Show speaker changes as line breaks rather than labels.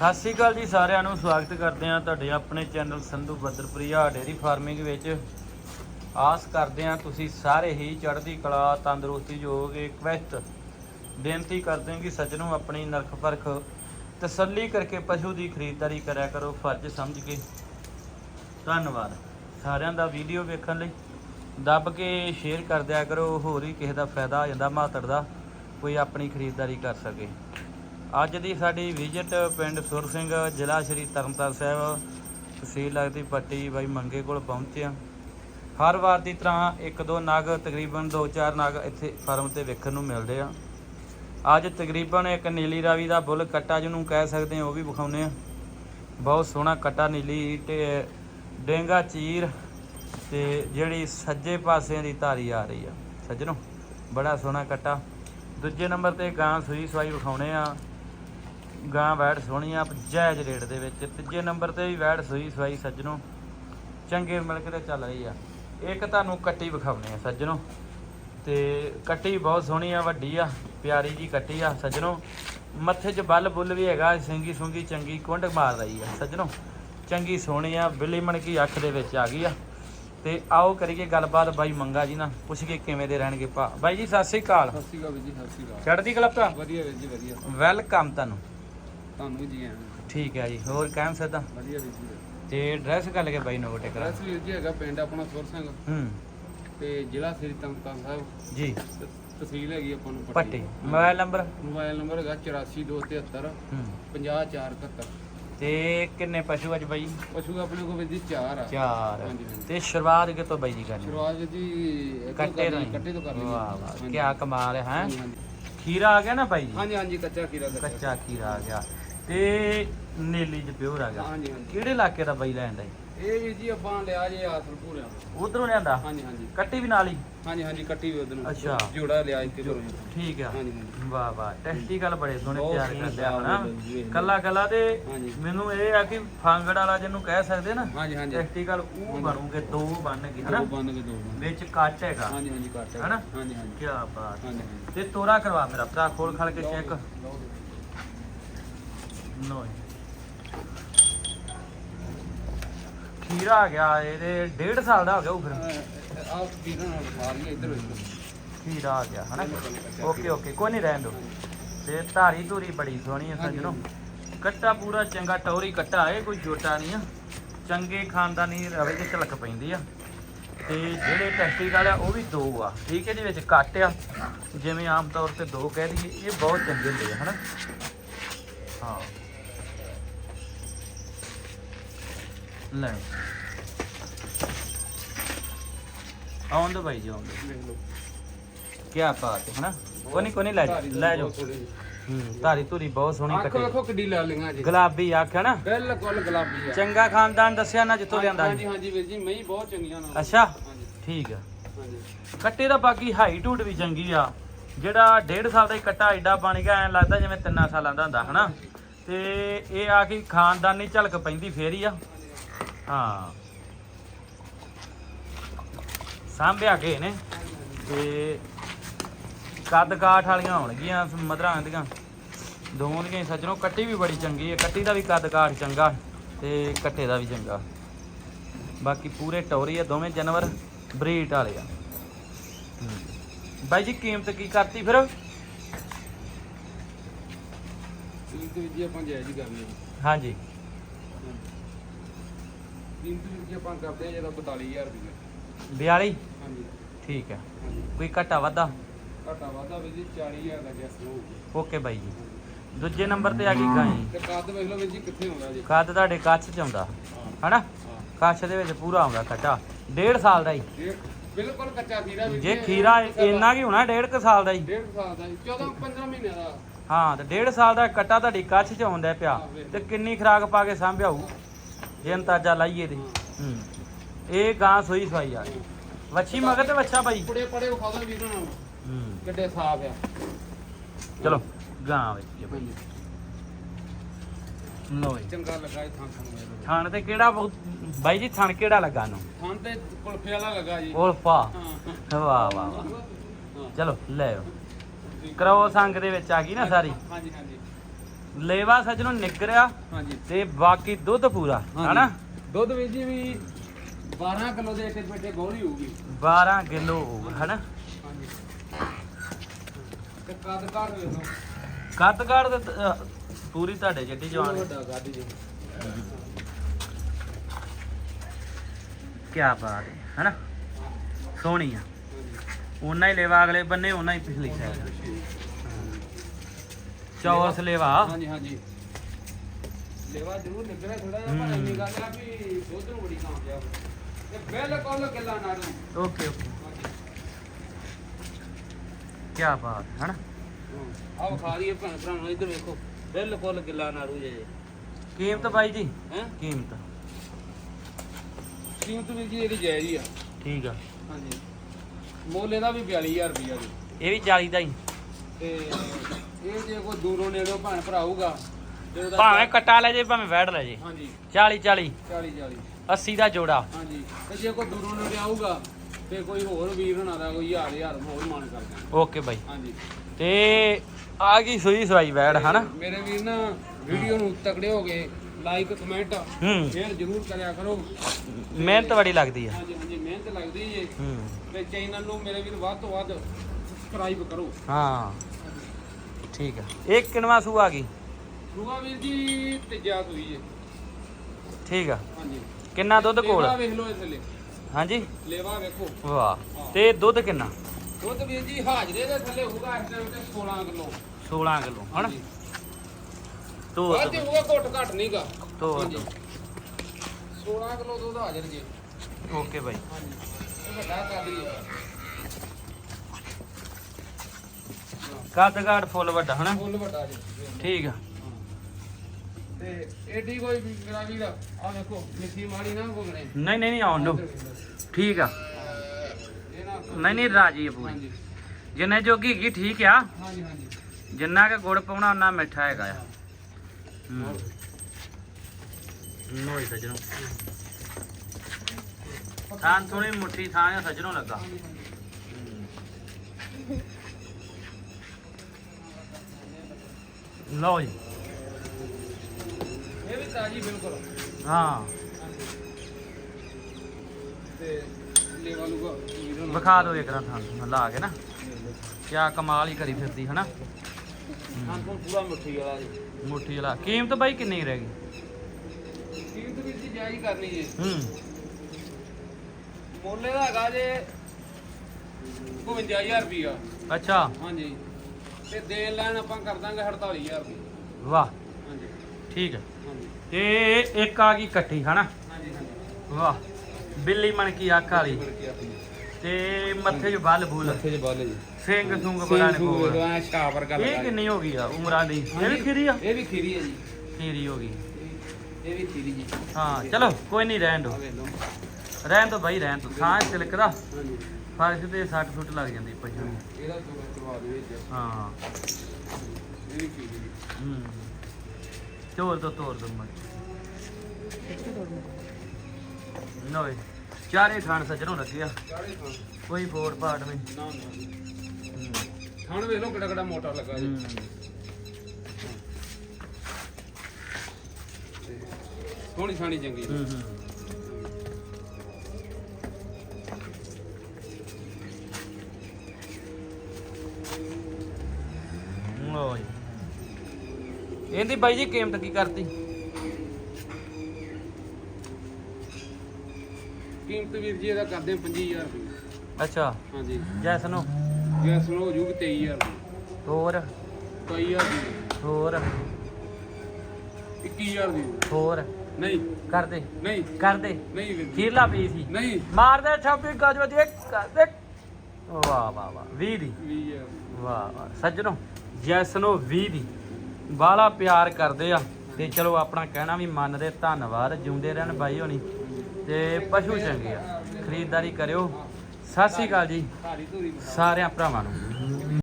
ਸਤਿ ਸ਼੍ਰੀ ਅਕਾਲ ਜੀ ਸਾਰਿਆਂ ਨੂੰ, ਸਵਾਗਤ ਕਰਦੇ ਹਾਂ ਤੁਹਾਡੇ ਆਪਣੇ ਚੈਨਲ ਸੰਧੂ ਬੱਦਰਪ੍ਰਿਆ ਡੇਰੀ ਫਾਰਮਿੰਗ ਵਿੱਚ। ਆਸ ਕਰਦੇ ਹਾਂ ਤੁਸੀਂ ਸਾਰੇ ਹੀ ਚੜ੍ਹਦੀ ਕਲਾ, ਤੰਦਰੁਸਤੀ ਜੋਗੇ ਕੁਐਸਟ ਬੇਨਤੀ ਕਰਦੇ ਹਾਂ ਕਿ ਸੱਜਣੋਂ ਆਪਣੀ ਨਰਖ ਪਰਖ ਤਸੱਲੀ ਕਰਕੇ ਪਸ਼ੂ ਦੀ ਖਰੀਦਦਾਰੀ ਕਰਿਆ ਕਰੋ, ਫਰਜ਼ ਸਮਝ ਕੇ। ਧੰਨਵਾਦ। ਸਾਰਿਆਂ ਦਾ ਵੀਡੀਓ ਵੇਖਣ ਲਈ ਦੱਬ ਕੇ ਸ਼ੇਅਰ ਕਰ ਦਿਆ ਕਰੋ, ਹੋਰ ਹੀ ਕਿਸੇ ਦਾ ਫਾਇਦਾ ਆ ਜਾਂਦਾ ਮਾਤੜ ਦਾ ਕੋਈ ਆਪਣੀ ਖਰੀਦਦਾਰੀ ਕਰ ਸਕੇ। ਅੱਜ ਦੀ ਸਾਡੀ ਵਿਜ਼ਿਟ ਪਿੰਡ ਸੁਰ ਸਿੰਘ, ਜ਼ਿਲ੍ਹਾ ਸ਼੍ਰੀ ਤਰਨਤਾਰਨ ਸਾਹਿਬ, ਤਹਿਸੀਲ ਲੱਗਦੀ ਪੱਟੀ ਬਾਈ ਮੰਗੇ ਕੋਲ ਪਹੁੰਚੇ ਆ ਹਰ ਵਾਰ ਦੀ ਤਰ੍ਹਾਂ ਇੱਕ ਦੋ ਨਗ, ਤਕਰੀਬਨ ਦੋ ਚਾਰ ਨਗ ਇੱਥੇ ਫਾਰਮ ਤੇ ਵੇਖਣ ਨੂੰ ਮਿਲਦੇ ਆ। ਅੱਜ ਤਕਰੀਬਨ ਇੱਕ ਨੀਲੀ ਰਾਵੀ ਦਾ ਬੁੱਲ ਕੱਟਾ ਜਿਹਨੂੰ ਕਹਿ ਸਕਦੇ ਆ ਉਹ ਵੀ ਵਿਖਾਉਨੇ ਆ ਬਹੁਤ ਸੋਹਣਾ ਕੱਟਾ ਨੀਲੀ ਤੇ ਡੇਂਗਾ ਚੀਰ ਤੇ ਜਿਹੜੀ ਸੱਜੇ ਪਾਸੇ ਦੀ ਧਾਰੀ ਆ ਰਹੀ ਆ। ਸੱਜਣੋ, ਬੜਾ ਸੋਹਣਾ ਕੱਟਾ। ਦੂਜੇ ਨੰਬਰ ਤੇ ਗਾਂ ਸੂਈ ਸਵਾਈ ਵਿਖਾਉਣੇ ਆ ਗਾਂ ਵੈੜ ਸੋਹਣੀ ਆ ਜਾਇਜ਼ ਰੇਟ ਦੇ ਵਿੱਚ। ਤੀਜੇ ਨੰਬਰ ਤੇ ਵੀ ਵੈੜ ਸੂਈ ਸਵਾਈ ਸੱਜਣੋ। ਚੰਗੇ ਮਿਲਕ ਤੇ ਚੱਲ ਰਹੀ ਆ। ਇੱਕ ਤੁਹਾਨੂੰ ਕੱਟੀ ਵਿਖਾਉਣੇ ਆ ਸੱਜਣੋ। ਤੇ ਕੱਟੀ ਬਹੁਤ ਸੋਹਣੀ ਆ ਵੱਡੀ ਆ ਪਿਆਰੀ ਜੀ ਕੱਟੀ ਆ ਸੱਜਣੋ। ਮੱਥੇ 'ਚ ਬੱਲ ਬੁੱਲ ਵੀ ਹੈਗਾ ਸਿੰਗੀ ਸੁੰਗੀ ਚੰਗੀ ਕੁੰਡ ਮਾਰ ਰਹੀ ਆ ਸੱਜਣੋ। ਚੰਗੀ ਸੋਹਣੀ ਆ ਬਿੱਲੀ ਮਣਕੀ ਅੱਖ ਦੇ ਵਿੱਚ ਆ ਗਈ ਆ। ਤੇ ਆਓ ਕਰੀਏ ਗੱਲਬਾਤ ਬਾਈ ਮੰਗਾ ਜੀ ਨਾਲ। ਪੁੱਛ ਕੇ ਕਿਵੇਂ ਦੇ ਰਹਿਣਗੇ ਭਾ ਬਾਈ ਜੀ ਸਤਿ ਸ੍ਰੀ ਅਕਾਲ।
ਸਤਿ ਸ਼੍ਰੀ ਅਕਾਲ ਜੀ ਸਤਿ ਸ਼੍ਰੀ ਅਕਾਲ।
ਚੜ੍ਹਦੀ ਕਲਾ ਭਰਾ?
ਵਧੀਆ ਵੀਰ ਜੀ ਵਧੀਆ।
ਵੈਲਕਮ ਤੁਹਾਨੂੰ।
ਤੁਹਾਨੂੰ ਜੀ ਆਇਆਂ ਨੂੰ।
ਠੀਕ ਹੈ ਜੀ ਹੋਰ ਕਾਇਮ ਸਦਾ?
ਵਧੀਆ ਵੀਰ ਜੀ
ਤੇ ਐਡਰੈਸ ਗੱਲ ਕੇ ਬਾਈ ਨੋਟ ਕਰਾ।
ਐਡਰੈਸ ਵੀਰ ਜੀ ਹੈਗਾ ਪਿੰਡ ਆਪਣਾ ਸੁਰ ਸਿੰਘ।
ਹੂੰ।
ਤੇ ਜ਼ਿਲ੍ਹਾ ਸ੍ਰੀ ਤਰਨਤਾਰਨ ਸਾਹਿਬ।
ਜੀ।
ਤ- ਤਹਿਸੀਲ ਹੈਗੀ ਆਪਾਂ ਨੂੰ
Patti. Mobile number?
Mobile number ਹੈਗਾ 84273
ਹੂੰ।
50471
ਤੇ ਕਿੰਨੇ ਪਸ਼ੂ ਅੱਜ ਬਾਈ?
ਪਸ਼ੂ ਆਪਣੇ ਕੋਲ ਵੀਰ ਜੀ ਚਾਰ ਆ।
ਚਾਰ।
ਹਾਂਜੀ, ਹਾਂਜੀ।
ਤੇ ਸ਼ੁਰੂਆਤ ਕਿਤੋਂ ਬਾਈ ਜੀ ਕਰਨੀ?
ਸ਼ੁਰੂਆਤ ਵੀਰ ਜੀ ਇੱਥੋਂ
ਕੱਟੇ
ਕਰ ਲਈ? ਕੱਟੇ ਤੋਂ ਕਰ ਲਈ।
ਵਾਹ ਵਾਹ। ਕੀ ਕਮਾਲ ਹੈ ਹੈਂ? ਖੀਰਾ ਆ ਗਿਆ ਨਾ ਬਾਈ ਜੀ?
ਹਾਂਜੀ ਹਾਂਜੀ ਕੱਚਾ ਕੀਰਾ
ਕੱਚਾ ਖੀਰਾ ਆ ਗਿਆ। ਤੇ ਨੀਲੀ ਚ ਪਿਓਰ ਆ ਗਿਆ।
ਹਾਂਜੀ ਹਾਂਜੀ।
ਕਿਹੜੇ ਇਲਾਕੇ ਦਾ ਬਾਈ ਲੈਂਦਾ ਜੀ?
ਇਹ ਵੀਰ ਜੀ ਆਪਾਂ ਲਿਆ ਜੇ ਆਸਲਪੁਰ ਆ
ਉਧਰੋਂ ਲਿਆਂਦਾ?
ਹਾਂਜੀ ਹਾਂਜੀ।
ਕੱਟੀ ਵੀ ਨਾਲ ਹੀ?
ਹਾਂਜੀ ਹਾਂਜੀ ਕੱਟੀ ਵੀ ਉਧਰ।
ਅੱਛਾ।
ਜੋੜਾ ਲਿਆ ਇੱਥੇ ਘਰੋਂ।
ਠੀਕ ਆ।
ਹਾਂਜੀ ਹਾਂਜੀ।
ਵਾਹ ਵਾਹ। ਟੈਸਟੀਕਲ ਬੜੇ ਸੋਹਣੇ
ਬਹੁਤ
ਤਿਆਰ
ਸੋਹਣੇ
ਕਰਦੇ ਆ ਹਨਾ। ਕੱਲਾ ਕੱਲਾ ਤੇ
ਹਾਂਜੀ।
ਮੈਨੂੰ ਇਹ ਆ ਕਿ ਫਾਂਗੜ ਵਾਲਾ ਜਿਹਨੂੰ ਕਹਿ ਸਕਦੇ ਨਾ
ਹਾਂਜੀ ਹਾਂਜੀ।
ਟੈਸਟੀਕਲ ਉਹ ਬਣੂਗੇ ਦੋ ਬਣਨਗੇ
ਦੋ
ਹਨਾ?
ਬੰਨ ਕੇ ਦੋ ਬੰਨ
ਵਿੱਚ ਕੱਟ ਹੈਗਾ।
ਹਾਂਜੀ ਹਾਂਜੀ ਕੱਟ ਹੈ।
ਹਨਾ?
ਹਾਂਜੀ ਹਾਂਜੀ।
ਕੀ ਬਾਤ
ਹਾਂਜੀ ਹਾਂਜੀ।
ਤੇ ਤੋਰਾ ਕਰਵਾ ਮੇਰਾ ਭਰਾ ਖੋਲ ਖਲ ਕੇ ਚੈੱਕ
ਲਓ।
ਨੋ। ਖੀਰਾ ਆ ਗਿਆ ਇਹਦੇ ਡੇਢ ਸਾਲ ਦਾ ਹੋ ਗਿਆ ਉਹ ਫਿਰ।
ਆਹ ਵੀਰਾਂ ਨਾਲ ਇੱਧਰ
ਖੀਰਾ ਆ ਗਿਆ ਹਨਾ? ਓਕੇ ਓਕੇ ਕੋਈ ਨਹੀਂ ਰਹਿਣ ਦੋ। ਤੇ ਧਾਰੀ ਧੂਰੀ ਬੜੀ ਸੋਹਣੀ ਹੈ ਸੱਜਣੋ ਕੱਟਾ ਪੂਰਾ ਚੰਗਾ ਟੌਰੀ ਕੱਟਾ ਇਹ ਕੋਈ ਜੋਟਾ ਨਹੀਂ ਆ। ਚੰਗੇ ਖਾਨਦਾਨੀ ਰਵੇ ਤੇ ਝਲਕ ਪੈਂਦੀ ਆ। ਤੇ ਜਿਹੜੇ ਟੈਸਟੀਕਲ ਆ ਉਹ ਵੀ ਦੋ ਆ। ਠੀਕ ਹੈ ਜੀ ਵਿੱਚ ਕੱਟ ਆ। ਜਿਵੇਂ ਆਮ ਤੌਰ ਤੇ ਦੋ ਕਹਿ ਦਈਏ ਇਹ ਬਹੁਤ ਚੰਗੇ ਹੁੰਦੇ ਆ ਹਨਾ? ਹਾਂ। ਲੈ। ਆਉਣ ਦੋ ਬਾਈ ਜੀ ਆਉਣ ਦੋ।
ਵੇਖ ਲਓ
ਕੀ ਬਾਤ ਹੈ ਹਨਾ? ਕੋਨੀ ਕੋਨੀ ਲੈ ਜਾਓ, ਲੈ ਜਾਓ। ਹੂੰ ਧਾਰੀ ਧੂਰੀ ਬਹੁਤ ਸੋਹਣੀ
ਅੱਖ
ਕੱਟੀ।
ਵੇਖੋ ਕਿੱਡੀ ਲਾ ਲਈਆਂ ਜੀ।
ਗੁਲਾਬੀ ਅੱਖ ਹੈ ਨਾ
ਬਿਲਕੁਲ ਗੁਲਾਬੀ ਆ।
ਚੰਗਾ ਖਾਨਦਾਨ ਦੱਸਿਆ ਨਾ ਜਿੱਥੋਂ ਲਿਆਂਦਾ
ਹਾਂਜੀ
ਸੀ।
ਹਾਂਜੀ ਵੀਰ ਜੀ ਮਈ ਬਹੁਤ ਚੰਗੀਆਂ ਨੇ
ਅੱਛਾ।
ਹਾਂਜੀ।
ਠੀਕ ਆ।
ਹਾਂਜੀ।
ਕੱਟੇ ਦਾ ਬਾਕੀ ਹਾਈਟ ਹੂਟ ਵੀ ਚੰਗੀ ਆ। ਜਿਹੜਾ ਡੇਢ ਸਾਲ ਦਾ ਹੀ ਕੱਟਾ ਐਡਾ ਬਣ ਗਿਆ ਐਂ ਲੱਗਦਾ ਜਿਵੇਂ ਤਿੰਨਾਂ ਸਾਲਾਂ ਦਾ ਹੁੰਦਾ ਹਨਾ? ਤੇ ਇਹ ਆ ਕਿ ਖਾਨਦਾਨੀ ਝਲਕ ਪੈਂਦੀ ਫੇਰ ਹੀ ਆ। ਹਾਂ। ਸਾਂਭਿਆ ਕੇ ਨੇ ਤੇ ਕੱਦ ਕਾਠ ਵਾਲੀਆਂ ਹੋਣਗੀਆਂ ਮਧਰਾਂ ਦੀਆਂ। ਦੋਵਾਂ ਦੀਆਂ ਸੱਜਣੋ। ਕੱਟੀ ਵੀ ਬੜੀ ਚੰਗੀ ਹੈ। ਕੱਟੀ ਦਾ ਵੀ ਕੱਦ ਕਾਠ ਚੰਗਾ ਤੇ ਕੱਟੇ ਦਾ ਵੀ ਚੰਗਾ। ਬਾਕੀ ਪੂਰੇ ਟੌਰੀ ਆ ਦੋਵੇਂ ਜਾਨਵਰ ਬਰੀਡ ਵਾਲੇ ਆ। ਬਾਈ ਜੀ ਕੀਮਤ ਕੀ ਕਰਤੀ ਫਿਰ?
ਇਹ ਤੇ ਵੀਰ ਜੀ ਆਪਾਂ ਜਾਇਜ਼ ਹੀ ਕਰਨੀ
ਹਾਂਜੀ।
ਕੀਮਤ ਵੀਰ ਜੀ ਆਪਾਂ ਕਰਦੇ ਆ ਜਿਹੜਾ 42000 ਰੁਪਏ
42
ਹਾਂਜੀ।
ਠੀਕ ਹੈ।
ਹਾਂਜੀ।
ਕੋਈ ਘਟਾ ਵਾਧਾ?
ਘਾਟਾ ਵਾਧਾ ਵੀਰ ਜੀ 40000 ਦਾ ਗੈਸ ਹੋਊਗੀ
ਓਕੇ ਬਾਈ ਜੀ। ਦੂਜੇ ਨੰਬਰ ਤੇ ਆ ਗਈ ਗਾਂ
ਤੇ ਕੱਦ ਵੇਖ ਲਓ ਵੀਰ ਜੀ ਕਿੱਥੇ ਆਉਂਦਾ ਜੀ?
ਕੱਦ ਤੁਹਾਡੇ ਕੱਛ ਚ ਆਉਂਦਾ?
ਹਾਂ।
ਹਨਾ?
ਹਾਂ
ਕੱਛ ਦੇ ਵਿੱਚ ਪੂਰਾ ਆਉਂਦਾ ਕੱਟਾ ਡੇਢ ਸਾਲ ਦਾ ਹੀ
ਇਹ ਬਿਲਕੁਲ ਕੱਚਾ ਖੀਰਾ ਵੀਰ
ਜੇ ਖੀਰਾ ਇੰਨਾ ਕੀ ਹੋਣਾ ਡੇਢ ਕੁ ਸਾਲ ਦਾ ਹੀ
ਡੇਢ ਸਾਲ ਦਾ ਜੀ, 14 15 ਮਹੀਨੇ ਦਾ।
ਹਾਂ ਤੇ ਡੇਢ ਸਾਲ ਦਾ ਕੱਟਾ ਤੁਹਾਡੀ ਕੱਛ ਚ ਆਉਂਦਾ ਪਿਆ। ਤੇ ਕਿੰਨੀ ਖਰਾਕ ਪਾ ਕੇ ਸਾਂਭਿਆ ਹੋਊ? ਜੇ ਅੰਦਾਜ਼ਾ ਲਾਈਏ ਤੇ। ਹੂੰ। ਇਹ ਗਾਂ ਸੋਈ ਸਵਾਈ ਆ। ਵੱਛੀ ਮਗਰ ਤੇ ਵੱਛਾ
ਕੁੜੇ ਪੜੇ ਉਖਾ ਦੋ ਵੀਰਾਂ ਨੂੰ
ਹੂੰ।
ਕਿੱਡੇ ਸਾਫ਼ ਆ।
ਚਲੋ ਗਾਂ ਵਿੱਚ ਬਾਈ
ਹਾਂਜੀ।
ਲੋ ਜੀ।
ਚੰਗਾ ਲੱਗਾ ਇਹ ਥਾਂ
ਥਣ ਤੇ ਕਿਹੜਾ ਬਹੁਤ ਬਾਈ ਜੀ ਥਣ ਕਿਹੜਾ ਲੱਗਾ ਨੂੰ
ਥਾਂ ਤੇ ਕੁਲਫੇ ਵਾਲਾ ਲੱਗਾ ਜੀ।
ਉਲਫਾ
ਹਾਂ।
ਵਾਹ ਵਾਹ ਵਾਹ। ਚਲੋ ਲੈ ਆਓ। ਕਰੋ ਸੰਗ ਦੇ ਵਿੱਚ ਆ ਗਈ ਨਾ ਸਾਰੀ।
ਹਾਂਜੀ ਹਾਂਜੀ।
ਲੇਵਾ ਸੱਜਣੋ ਨਿਕਰਿਆ
ਹਾਂਜੀ।
ਤੇ ਬਾਕੀ ਦੁੱਧ ਪੂਰਾ ਹਨਾ?
ਦੁੱਧ ਵੀਰ ਜੀ ਵੀ 12 ਕਿਲੋ ਦੇ ਇੱਕ ਬੇਟੇ ਗੋਲੀ ਹੋਊਗੀ।
12 ਕਿਲੋ ਹਨਾ?
ਹਾਂਜੀ। ਤੇ ਕੱਦ
ਕਾੜ ਦੇ ਪੂਰੀ ਤੁਹਾਡੇ ਜੱਟੀ ਜਵਾਨ
ਵੱਡਾ ਕੱਦ ਜੀ
ਕੀ ਬਾਤ ਹੈ ਹਨਾ? ਸੋਹਣੀ ਆ। ਉਹਨਾਂ ਹੀ ਲੇਵਾ ਅਗਲੇ ਬੰਨੇ ਉਹਨਾਂ ਹੀ ਪਿਛਲੀ ਸਾਈਡ ਚੌਰਸ ਲੇਵਾ
ਹਾਂਜੀ ਹਾਂਜੀ। ਲੇਵਾ ਜ਼ਰੂਰ ਨਿਕਲਿਆ ਥੋੜਾ ਜਿਹਾ ਪਰ। ਇੰਨੀ ਗੱਲ ਆ ਵੀ ਦੁੱਧ ਨੂੰ ਬੜੀ ਕਾਮਯਾਬ ਤੇ ਬਿਲਕੁਲ ਕਿੱਲਾ ਨਾੜੂ
ਓਕੇ ਓਕੇ।
ਹਾਂਜੀ।
ਕੀ ਬਾਤ ਹੈ। ਹਨਾ
ਆਹ ਖਾ ਲਈਏ ਭੈਣ ਭਰਾ ਨੂੰ ਇੱਧਰ ਵੇਖੋ। ਬਿਲਕੁਲ ਕਿੱਲਾ ਨਾੜੂ ਜੇ।
ਕੀਮਤ ਬਾਈ ਜੀ?
ਹੈ?
ਕੀਮਤ।
ਕੀਮਤ ਵੀ ਜੀ ਇਹਦੀ ਜਾਇਜ਼ ਹੀ ਆ।
ਠੀਕ ਆ।
ਹਾਂਜੀ। ਮੁੱਲ ਇਹਦਾ ਵੀ 42000 ਰੁਪਈਆ ਜੀ।
ਇਹ ਵੀ 40 ਦਾ ਹੀ।
ਤੇ ਇਹ ਜੇ ਕੋਈ ਦੂਰੋਂ ਨੇੜੋਂ ਭੈਣ ਭਰਾ ਆਊਗਾ ਤੇ ਉਹਦਾ
ਭਾਵੇਂ ਕਟਾ ਲੈ ਜੇ ਭਾਵੇਂ ਵੈੜ ਲੈ ਜੇ।
ਹਾਂਜੀ।
40 40
40 40
80 ਦਾ ਜੋੜਾ।
ਹਾਂਜੀ। ਤੇ ਜੇ ਕੋਈ ਦੂਰੋਂ ਨੇੜੇ ਆਊਗਾ ਤੇ ਕੋਈ ਹੋਰ ਵੀਰ ਹੋਣਾ ਦਾ ਕੋਈ ਹਜ਼ਾਰ ਹਜ਼ਾਰ ਹੋਰ ਮਾਨ ਕਰਦੇ।
ਓਕੇ ਬਾਈ।
ਹਾਂਜੀ।
ਤੇ ਆ ਗਈ ਸੂਈ ਸਵਾਈ ਵੈੜ ਹਨਾ?
ਮੇਰੇ ਵੀਰ ਨਾ ਵੀਡੀਓ ਨੂੰ ਤਕੜੇ ਹੋ ਗਏ ਲਾਈਕ ਕਮੈਂਟ
ਹੂੰ।
ਸ਼ੇਅਰ ਜ਼ਰੂਰ ਕਰਿਆ ਕਰੋ।
ਮਿਹਨਤ ਬੜੀ ਲੱਗਦੀ ਆ।
ਹਾਂਜੀ ਹਾਂਜੀ ਮਿਹਨਤ ਲੱਗਦੀ ਏ।
ਹੂੰ।
ਤੇ ਚੈਨਲ ਨੂੰ ਮੇਰੇ ਵੀਰ ਵੱਧ ਤੋਂ ਵੱਧ ਸਬਸਕ੍ਰਾਈਬ ਕਰੋ।
ਹਾਂ। ਠੀਕ ਆ। ਇਹ ਕਿਨਵਾ ਸੂ ਆ ਗਈ।
ਰੂਆ ਵੀਰ ਜੀ ਤੀਜਾ ਸੂਈ ਏ
ਠੀਕ ਆ।
ਹਾਂਜੀ।
ਕਿੰਨਾ ਦੁੱਧ ਕੋਲ?
ਲੇਵਾ ਵੇਖ ਲਓ ਇਹ ਥੱਲੇ
ਹਾਂਜੀ।
ਲੇਵਾ ਵੇਖੋ।
ਵਾਹ। ਤੇ ਦੁੱਧ ਕਿੰਨਾ?
ਦੁੱਧ ਵੀਰ ਜੀ ਹਾਜਰੇ ਦੇ ਥੱਲੇ ਹੋਊਗਾ ਇਸ ਟਾਈਮ ਤੇ 16 ਕਿਲੋ।
16 ਕਿਲੋ
ਹਾਂਜੀ।
ਤੋ
ਹੀ ਹੋਊਗਾ ਘੁੱਟ ਘੱਟ ਨਹੀਂਗਾ
ਤੋ
ਹਾਂਜੀ। 16 ਕਿਲੋ ਦੁੱਧ ਹਾਜ਼ਰ ਜੀ।
ਓਕੇ ਬਾਈ।
ਹਾਂਜੀ। ਵੱਡਾ ਕਰ ਦਈਏ
ਕੱਦ ਕਾਠ ਫੁੱਲ ਵੱਡਾ ਹਨਾ?
ਫੁੱਲ ਵੱਡਾ ਜੀ।
ਠੀਕ ਆ।
ਤੇ ਏਡੀ ਕੋਈ ਵੀ ਮੇਰਾ ਵੀਰ ਆ ਵੇਖੋ ਮਿੱਠੀ ਮਾੜੀ ਨਾ ਭੁਗਣੇ।
ਨਹੀਂ ਨਹੀਂ ਨਹੀਂ ਆਉਣ ਦੋ ਠੀਕ ਆ। ਨਹੀਂ ਨਹੀਂ ਰਾਜੀ ਆ ਪੂਰੀ। ਜਿੰਨੇ ਜੋਗੀ ਹੈਗੀ ਠੀਕ ਆ।
ਹਾਂਜੀ ਹਾਂਜੀ।
ਜਿੰਨਾ ਕਿ ਗੁੜ ਪਾਉਣਾ ਉਹਨਾਂ ਮਿੱਠਾ ਹੈਗਾ ਆ। ਨੋਈ ਸਜਣੋ। ਥਾਂ ਥੋੜੀ ਮੁੱਠੀ ਥਾਂ ਸਜਣੋਂ ਲੱਗਾ। ਲਓ ਜੀ।
ਇਹ ਵੀ ਤਾਜੀ ਬਿਲਕੁਲ।
ਹਾਂ।
ਤੇ ਲੇਵਾ ਲੂਗਾ ਵੀਰ।
ਵਿਖਾ ਦਿਓ ਇੱਕ ਰਾਂ ਥਾਂ ਲਾ ਕੇ ਨਾ। ਕਿਆ ਕਮਾਲ ਹੀ ਕਰੀ ਫਿਰਦੀ ਹਨਾ?
ਹਾਂ। ਤੋਂ ਪੂਰਾ ਮਿੱਠੀ ਵਾਲਾ ਜੀ।
ਮੁੱਠੀ ਵਾਲਾ। ਕੀਮਤ ਬਾਈ ਕਿੰਨੀ ਰਹਿ ਗਈ?
ਕੀਮਤ ਵੀਰ ਜੀ ਜਾਇਜ਼ ਕਰਨੀ ਜੀ
ਹੂੰ।
ਮੁੱਲ ਦਾ ਹੈਗਾ ਜੇ 52000 ਰੁਪਿਆ
ਅੱਛਾ।
ਹਾਂਜੀ। ਤੇ ਦੇਣ ਲੈਣ ਆਪਾਂ ਕਰ ਦਾਂਗੇ 48000 ਰੁਪਏ
ਵਾਹ।
ਹਾਂਜੀ।
ਠੀਕ ਹੈ।
ਹਾਂਜੀ।
ਤੇ ਇੱਕ ਆ ਗਈ ਇਕੱਠੀ ਹਨਾ?
ਹਾਂਜੀ ਹਾਂਜੀ।
ਵਾਹ। ਬਿੱਲੀ ਮਣ ਕੀ ਅੱਖ ਵਾਲੀ। ਤੇ ਮੱਥੇ 'ਚ ਬੱਲ ਬੂਲ।
ਮੱਥੇ 'ਚ ਬਾਲੇ ਜੀ।
ਸਿੰਘ ਸੁੰਗ ਬੜਾ ਨੇ ਕੋਲ
ਆ ਸ਼ਾਵਰ ਕਰ
ਇਹ ਕਿੰਨੀ ਹੋ ਗਈ ਆ ਉਮਰਾਂ ਦੀ? ਇਹ ਵੀ ਖੀਰੀ ਆ?
ਇਹ ਵੀ ਖੀਰੀ ਹੈ ਜੀ।
ਖੀਰੀ ਹੋ ਗਈ।
ਇਹ ਵੀ ਖੀਰੀ ਜੀ।
ਹਾਂ ਚਲੋ ਕੋਈ ਨਹੀਂ ਰਹਿਣ ਦੋ
ਆ ਵੇਖ ਲਓ।
ਰਹਿਣ ਦੋ ਬਾਈ ਰਹਿਣ ਦੋ ਥਾਂ ਤਿਲਕ ਦਾ
ਹਾਂਜੀ।
ਫਰਸ਼ ਤੇ 60 ਫੁੱਟ ਲੱਗ ਜਾਂਦੀ ਪਸ਼ੂ ਨੂੰ।
ਇਹਦਾ ਤੋਂ ਕਰਵਾ ਦੇ ਵਿੱਚ
ਹਾਂ।
ਇਹ ਵੀ ਖੀਰੀ ਜੀ।
ਹੂੰ। ਤੋਰ ਦੋ ਤੋਰ ਦੋ ਮੜ ਨੋਏ ਚਾਰੇ ਖਾਨ ਸਜਣੋਂ ਲੱਗਿਆ
ਚਾਰੇ ਥਾਂ
ਕੋਈ ਫੋੜ ਪਾੜ ਨਹੀਂ
ਨਾ ਨਾ
ਹੂੰ।
ਥਣ ਵੇਖ ਲਓ ਕਿਹੜਾ ਕਿਹੜਾ ਮੋਟਾ ਲੱਗਾ ਜੀ। ਸੋਹਣੀ ਸਾਣੀ ਚੰਗੀ
ਹੂੰ ਹੂੰ ਲਓ ਜੀ ਇਹਦੀ ਬਾਈ ਜੀ ਕੀਮਤ ਕੀ ਕਰਤੀ?
ਕੀਮਤ ਵੀਰ ਜੀ ਇਹਦਾ ਕਰਦੇ 25000 ਰੁਪਏ।
ਅੱਛਾ।
ਹਾਂਜੀ।
ਜੈਸ ਨੂੰ?
ਗੈਸ ਹੋ ਜੂਗੀ 23000 ਰੁਪਏ।
ਹੋਰ?
22000 ਦੀ
ਹੋਰ?
21000 ਦੀ
ਹੋਰ?
ਨਹੀਂ।
ਕਰ ਦੇ
ਨਹੀਂ।
ਕਰ ਦੇ
ਨਹੀਂ ਵੀਰ ਜੀ।
ਖੀਰਲਾ ਪੀ ਸੀ।
ਨਹੀਂ।
ਮਾਰ ਦੇ ਛਾਪੀ ਗਜ ਵਜੇ ਕਰ ਦੇ ਵਾਹ ਵਾਹ। ਵਾਹ 20 ਦੀ
20000
ਵਾਹ ਵਾਹ। ਸੱਜਣੋ ਜੈਸ ਨੂੰ 20 ਦੀ। ਬਾਹਲਾ ਪਿਆਰ ਕਰਦੇ ਆ। ਤੇ ਚਲੋ ਆਪਣਾ ਕਹਿਣਾ ਵੀ ਮੰਨਦੇ, ਧੰਨਵਾਦ। ਜਿਉਂਦੇ ਰਹਿਣ ਬਾਈ ਹੋਣੀ। ਤੇ ਪਸ਼ੂ ਚੰਗੇ ਆ। ਖਰੀਦਦਾਰੀ ਕਰਿਓ। ਸਤਿ ਸ੍ਰੀ ਅਕਾਲ ਜੀ। ਸਾਰਿਆਂ ਭਰਾਵਾਂ ਨੂੰ।